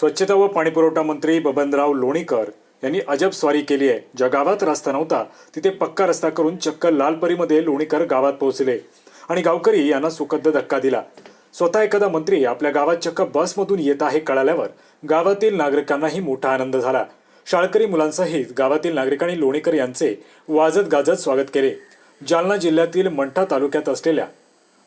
स्वच्छता व पाणीपुरवठा मंत्री बबनराव लोणीकर यांनी अजब स्वारी केली आहे. ज्या गावात रस्ता नव्हता तिथे पक्का रस्ता करून चक्क लालपरीमध्ये लोणीकर गावात पोहोचले आणि गावकरी यांना सुखद धक्का दिला. स्वतः एखादा मंत्री आपल्या गावात चक्क बसमधून येत आहे कळाल्यावर गावातील नागरिकांनाही मोठा आनंद झाला. शाळकरी मुलांसहित गावातील नागरिकांनी लोणीकर यांचे वाजत गाजत स्वागत केले. जालना जिल्ह्यातील मंठा तालुक्यात असलेल्या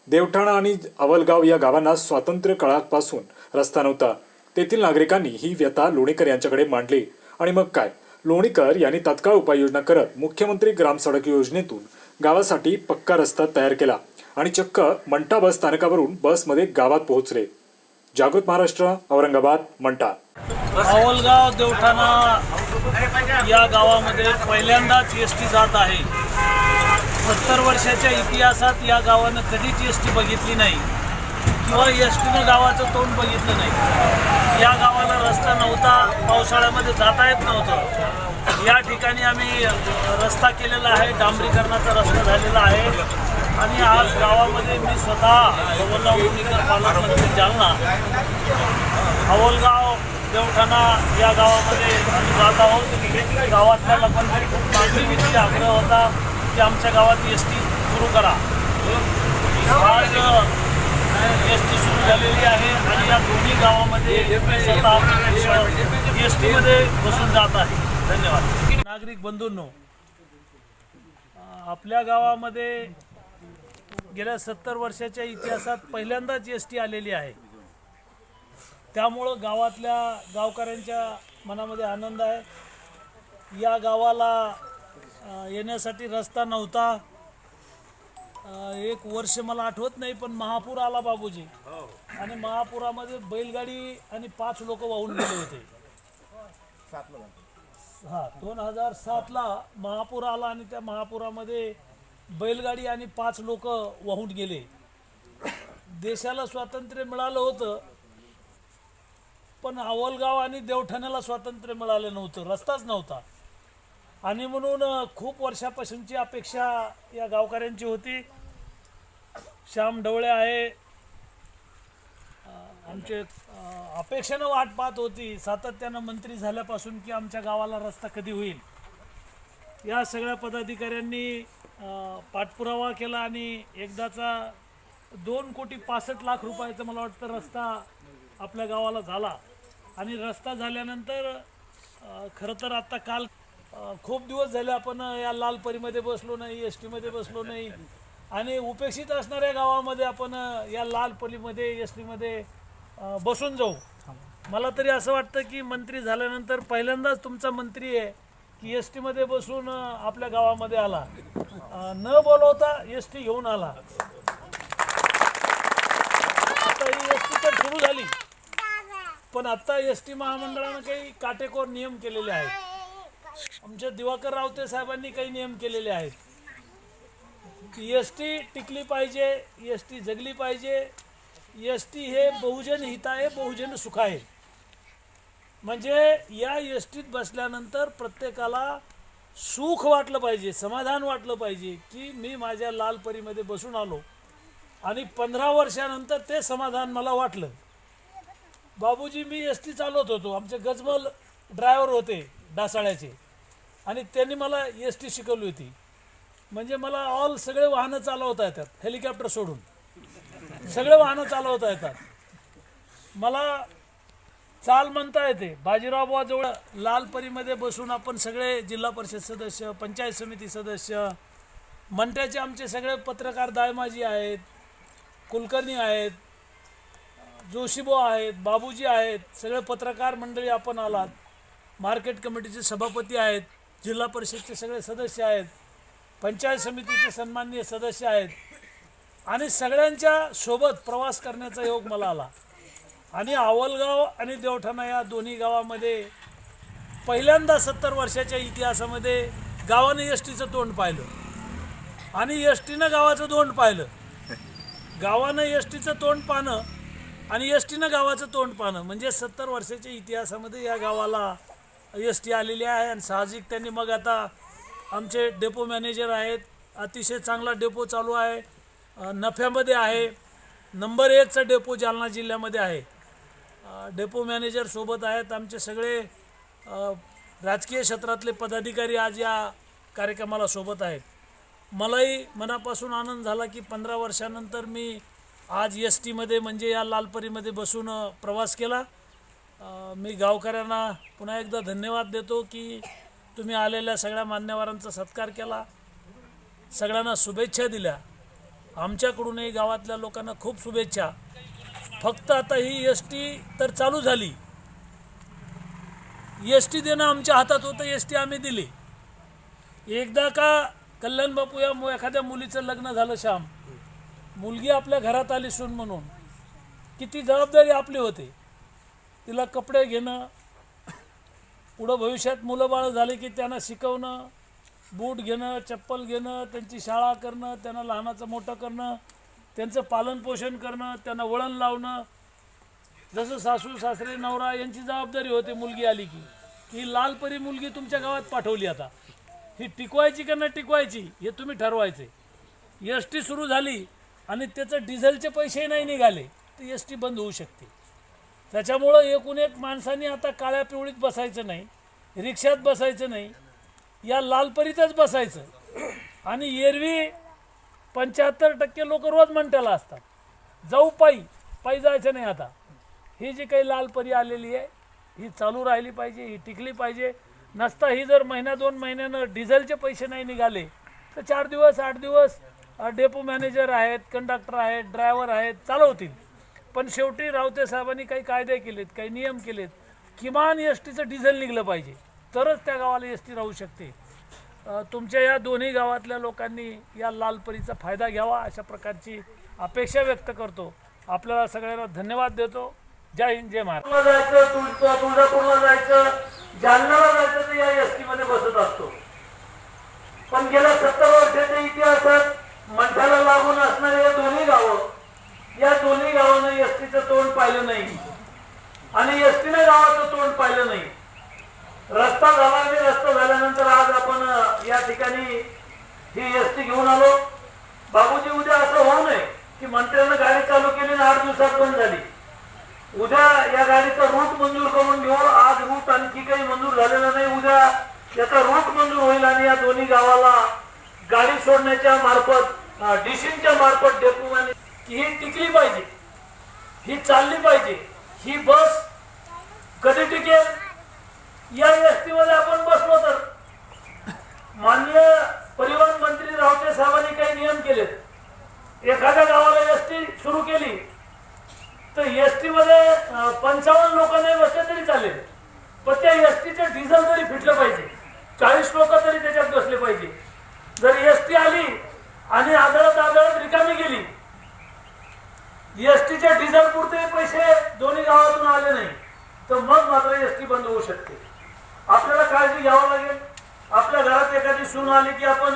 देवठाणा आणि अवलगाव या गावांना स्वातंत्र्य काळापासून रस्ता नव्हता. तेथील नागरिकांनी ही व्यथा लोणीकर यांच्याकडे मांडली. आणि मग काय? लोणीकर यांनी तात्काळ उपाययोजना करत मुख्यमंत्री ग्राम सडक योजनेतून गावासाठी पक्का रस्ता तयार केला आणि चक्क मंटा बस स्थानकावरून बसमध्ये गावात पोहोचले. जागृत महाराष्ट्र औरंगाबाद मंटा. अवलगाव देवठाणा या गावामध्ये पहिल्यांदाच एस टी जात आहे. सत्तर वर्षाच्या इतिहासात या गावानं कधीच एस टी बघितली नाही. किंवा एस टीनं गावाचं तोंड बघितलं नाही. या गावाला रस्ता नव्हता पावसाळ्यामध्ये जाता येत नव्हतं. या ठिकाणी आम्ही रस्ता केलेला आहे डांबरीकरणाचा रस्ता झालेला आहे. आणि आज गावामध्ये मी स्वतः बबनराव मुंडीकर पालकमंत्री जालना. अवलगाव देवठाणा या गावामध्ये आम्ही जात आहोत. गावातल्या लोकांकडे खूप मागणी होती आग्रह होता की आमच्या गावात एस टी सुरू करा. आज एस टी सुरू झालेली आहे आणि या दोन्ही गावामध्ये एस टीमध्ये बसून जात आहे. धन्यवाद. नागरिक बंधूंनो आपल्या गावामध्ये गेल्या सत्तर वर्षाच्या इतिहासात पहिल्यांदाच एस टी आलेली आहे. त्यामुळं गावातल्या गावकऱ्यांच्या मनामध्ये आनंद आहे. या गावाला येण्यासाठी रस्ता नव्हता. अ, एक वर्ष मला आठवत नाही पण महापूर आला बाबूजी. आणि महापुरामध्ये बैलगाडी आणि पाच लोक वाहून गेले होते. हा दोन हजार सातला महापूर आला आणि त्या महापुरामध्ये बैलगाडी आणि पाच लोक वाहून गेले. देशाला स्वातंत्र्य मिळालं होतं पण अवलगाव आणि देवठाण्याला स्वातंत्र्य मिळालं नव्हतं रस्ताच नव्हता. आणि म्हणून खूप वर्षापासूनची अपेक्षा या गावकऱ्यांची होती. श्याम ढवळे आहे. आमचे अपेक्षेनं वाट पाहत होती. सातत्यानं मंत्री झाल्यापासून की आमच्या गावाला रस्ता कधी होईल. या सगळ्या पदाधिकाऱ्यांनी पाठपुरावा केला आणि एकदाचा दोन कोटी पासष्ट लाख रुपयाचा मला वाटतं रस्ता आपल्या गावाला झाला. आणि रस्ता झाल्यानंतर खरं तर आत्ता काल खूप दिवस झाले आपण या लालपरीमध्ये बसलो नाही एस टीमध्ये बसलो नाही. आणि उपेक्षित असणाऱ्या गावामध्ये आपण या या लालपरीमध्ये एस टीमध्ये बसून जाऊ. मला तरी असं वाटतं की मंत्री झाल्यानंतर पहिल्यांदाच तुमचा मंत्री आहे की एस टीमध्ये बसून आपल्या गावामध्ये आला. न बोलवता एस टी घेऊन आला. आता ही एस टी तर सुरू झाली. पण आत्ता एस टी महामंडळानं काही काटेकोर नियम केलेले आहेत. आमच्या दिवाकर रावते साहेबांनी काही नियम केलेले आहेत. एस टी टिकली पाहिजे एस टी जगली पाहिजे एस टी हे बहुजन हित आहे बहुजन सुख आहे. म्हणजे या एस टीत बसल्यानंतर प्रत्येकाला सुख वाटलं पाहिजे समाधान वाटलं पाहिजे की मी माझ्या लालपरीमध्ये बसून आलो आणि पंधरा वर्षानंतर ते समाधान मला वाटलं. बाबूजी मी एस टी चालवत होतो. आमचे गजबल ड्रायव्हर होते डासाळ्याचे. आणि त्यांनी मला एस टी शिकवली होती. म्हणजे मला ऑल सगळे वाहनं चालवता येतात हेलिकॉप्टर सोडून. सगळे वाहनं चालवता येतात. मला चाल म्हणता येते. बाजीरावबाजवळ लाल परीमध्ये लालपरीमध्ये बसून आपण सगळे जिल्हा परिषद सदस्य पंचायत समिती सदस्य मंट्याचे आमचे सगळे पत्रकार दायमाजी आहेत कुलकर्णी आहेत जोशीबो आहेत बाबूजी आहेत सगळे पत्रकार मंडळी आपण आलात मार्केट कमिटीचे सभापती आहेत. जिल्हा परिषदचे सगळे सदस्य आहेत. पंचायत समितीचे सन्माननीय सदस्य आहेत. आणि सगळ्यांच्या सोबत प्रवास करण्याचा योग मला आला. आणि आवलगाव आणि देवठाणा या दोन्ही गावामध्ये पहिल्यांदा सत्तर वर्षाच्या इतिहासामध्ये गावाने एस टीचं तोंड पाहिलं. आणि एस टीनं गावाचं तोंड पाहिलं. गावानं एस टीचं तोंड पाहणं आणि एस टीनं गावाचं तोंड पाहणं म्हणजे सत्तर वर्षाच्या इतिहासामध्ये या गावाला एस टी आलेली आहे आणि साहजिक त्यांनी मग आता आमचे डेपो मॅनेजर आहेत. अतिशय चांगला डेपो चालू आहे. नफ्यामध्ये आहे. नंबर एकचा डेपो जालना जिल्ह्यामध्ये आहे. डेपो मॅनेजर सोबत आहेत. आमचे सगळे राजकीय क्षेत्रातले पदाधिकारी आज या कार्यक्रमाला सोबत आहेत. मलाही मनापासून आनंद झाला की पंधरा वर्षानंतर मी आज एस टीमध्ये म्हणजे या लालपरीमध्ये बसून प्रवास केला. मी गावकऱ्यांना पुन्हा एकदा धन्यवाद देतो की तुम्ही आलेल्या सगळ्या मान्यवरांचा सत्कार केला. सगळ्यांना शुभेच्छा दिल्या. आमच्याकडूनही गावातल्या लोकांना खूप शुभेच्छा. फक्त आता ही एस टी तर चालू झाली. एस टी देणं आमच्या हातात होतं एस टी आम्ही दिली. एकदा का कल्याण बापू या मु- एखाद्या मुलीचं लग्न झालं श्याम. मुलगी आपल्या घरात आली सून म्हणून. किती जबाबदारी आपली होते. तिला कपडे घेणं पुढं भविष्यात मुलं झाली की त्यांना शिकवणं बूट घेणं चप्पल घेणं त्यांची शाळा करणं त्यांना लहानाचं मोठं करणं त्यांचं पालनपोषण करणं त्यांना वळण लावणं. जसं सासू सासरे नवरा यांची जबाबदारी होते मुलगी आली की ही लालपरी मुलगी तुमच्या गावात पाठवली आता. ही टिकवायची का न टिकवायची हे तुम्ही ठरवायचे. एस टी सुरू झाली आणि त्याचं डिझेलचे पैसेही नाही निघाले तर एस टी बंद होऊ शकते. त्याच्यामुळं एकूण एक माणसाने आता काळ्या पिवळीत बसायचं नाही रिक्षात बसायचं नाही या लालपरीतच बसायचं. आणि एरवी पंच्याहत्तर टक्के लोक रोज म्हणत्याला असतात. जाऊ पायी पायी जायचं नाही आता. ही जी काही लालपरी आलेली आहे ही चालू राहिली पाहिजे ही टिकली पाहिजे. नसता ही जर महिन्या दोन महिन्यानं डिझेलचे पैसे नाही निघाले तर चार दिवस आठ दिवस डेपो मॅनेजर आहेत कंडक्टर आहेत ड्रायव्हर आहेत चालवतील. पण शेवटी रावते साहेबांनी काही कायदे केलेत काही नियम केलेत. किमान एस टीचं डिझेल निघलं पाहिजे. तरच त्या गावाला एस टी राहू शकते. तुमच्या या दोन्ही गावातल्या लोकांनी या लालपरीचा फायदा घ्यावा अशा प्रकारची अपेक्षा व्यक्त करतो. आपल्याला सगळ्यांना धन्यवाद देतो. जय हिंद जय महाराज जायचं तुळजापूरला जायचं. जालन्याला जायचं तर या एस टी मध्ये बसत असतो. पण गेल्या सत्तर वर्षाच्या इतिहासात मंठाला लागून असणारे या दोन्ही गावं या दोन्ही गावानं एसटीचं तोंड पाहिलं नाही. आणि एसटीनं गावाचं तोंड पाहिलं नाही. रस्ता झाला आणि रस्ता झाल्यानंतर आज आपण या ठिकाणी ही एसटी घेऊन आलो. बाबूजी उद्या असं होऊ नये की मंत्र्यानं गाडी चालू केली आणि आठ दिवसात बंद झाली. उद्या या गाडीचा रूट मंजूर करून घेऊ. आज रूट आणखी काही मंजूर झालेला नाही. उद्या याचा रूट मंजूर होईल आणि या दोन्ही गावाला गाडी सोडण्याच्या मार्फत डिशिंगच्या मार्फत डेपो की ही टिकली पाहिजे. ही चालली पाहिजे. ही बस कधी टिकेल? या एसमध्ये आपण बसलो तर. माननीय परिवहन मंत्री रावते साहेबांनी काही नियम केलेत. एखाद्या गावाला एस टी सुरू केली तर एस टी मध्ये पंचावन्न लोक नाही बसले तरी चालेल पण त्या एस टीचं डिझेल तरी फिटलं पाहिजे. चाळीस लोक तरी त्याच्यात बसले पाहिजे. जर एस टी आली आणि आदळत आदळत रिकामी गेली एस टीच्या डिझेल पुरते पैसे दोन्ही गावातून आले नाही तर मग मात्र एस टी बंद होऊ शकते. आपल्याला काळजी घ्यावं लागेल. आपल्या घरात एखादी सून आली की आपण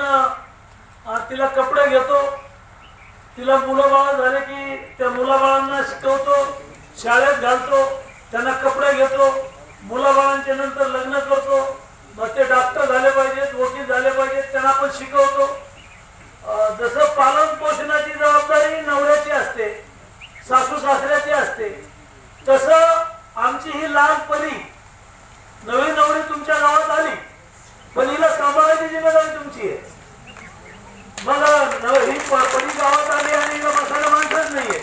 तिला कपडे घेतो. तिला मुलं बाळ झाले की त्या मुलाबाळांना शिकवतो. शाळेत घालतो. त्यांना कपडे घेतो. मुलाबाळांच्या नंतर लग्न करतो. मग ते डॉक्टर झाले पाहिजेत वकील झाले पाहिजेत त्यांना आपण शिकवतो. जसं पालन पोषणाची जबाबदारी नवऱ्याची असते. सासू सासऱ्याची असते. तसं आमची ही लाल नवीन नवरी तुमच्या गावात आली. पण हिला सांभाळायची जिम्मेदारी तुमची आहे. मग पली ही गावात आली आणि हिला बसायला माणसंच नाहीये.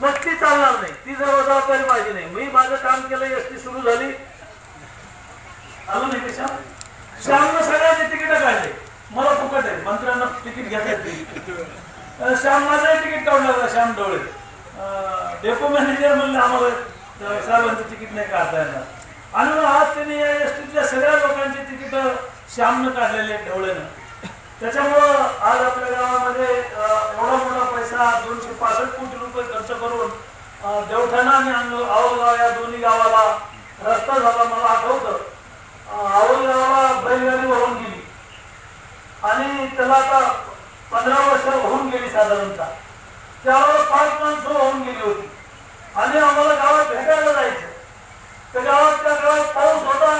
मग ती चालणार नाही. ती जर जबाबदारी माझी नाही. मी माझं काम केलं एस सुरू झाली. आलो नाही का श्याम श्यामनं सगळ्यांचे तिकीट काढले. मला फुकट आहे. मंत्र्यांना तिकीट घेता श्याम माझं तिकीट काढलं श्याम डोळे. डेपो मॅनेजर म्हणले आम्हाला साहेबांचं तिकीट नाही काढता येणार. आणि मग आज त्यांनी या एस टीतल्या सगळ्या लोकांची तिकीट श्यामनं काढलेले आहेत ढवळेनं त्याच्यामुळं आज आपल्या गावामध्ये एवढा मोठा पैसा दोनशे पासष्ट कोटी रुपये खर्च करून देवठाणा आणि आवलगाव या दोन्ही गावाला रस्ता झाला मला आठवतं. आवलगावाला बैलगाडी वाहून गेली. आणि त्याला आता पंधरा वर्ष होऊन गेली साधारणतः. त्यावेळेस पाच माणसं होऊन गेली होती. आणि आम्हाला गावात भेटायला जायचं. त्या गावात त्या गावात पाऊस होता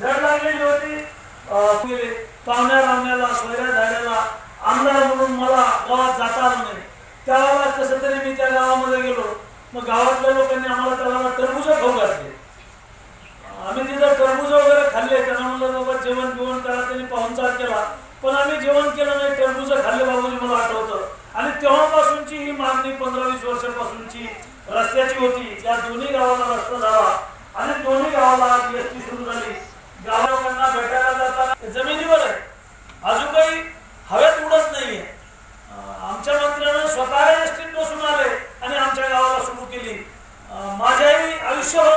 झड लागलेली होती. गेले पाहुण्या रावण्याला सोयऱ्या झाड्याला आमदार म्हणून मला गावात जाता आलं नाही. त्यावेळेला कसं तरी मी त्या गावामध्ये गेलो. मग गावातल्या लोकांनी आम्हाला त्याला टरबुज खाऊ घातले. आम्ही तिथं टरबुज वगैरे खाल्ले. त्यांना म्हणलं बाबा जेवण बिवण करा. त्यांनी पाहुणचार केला. पण आम्ही जेवण केलं नाही टरबुज रस्त्याची होती. त्या दोन्ही गावाला रस्ता झाला. आणि दोन्ही गावाला आज जीएसटी सुरू झाली. गावकऱ्यांना भेटायला जाताना जमिनीवर आहे. अजून काही हवेत उडत नाहीये. आमच्या मंत्र्यानं स्वतः एसटीत बसून आले आणि आमच्या गावाला सुरू केली. माझ्याही आयुष्यभर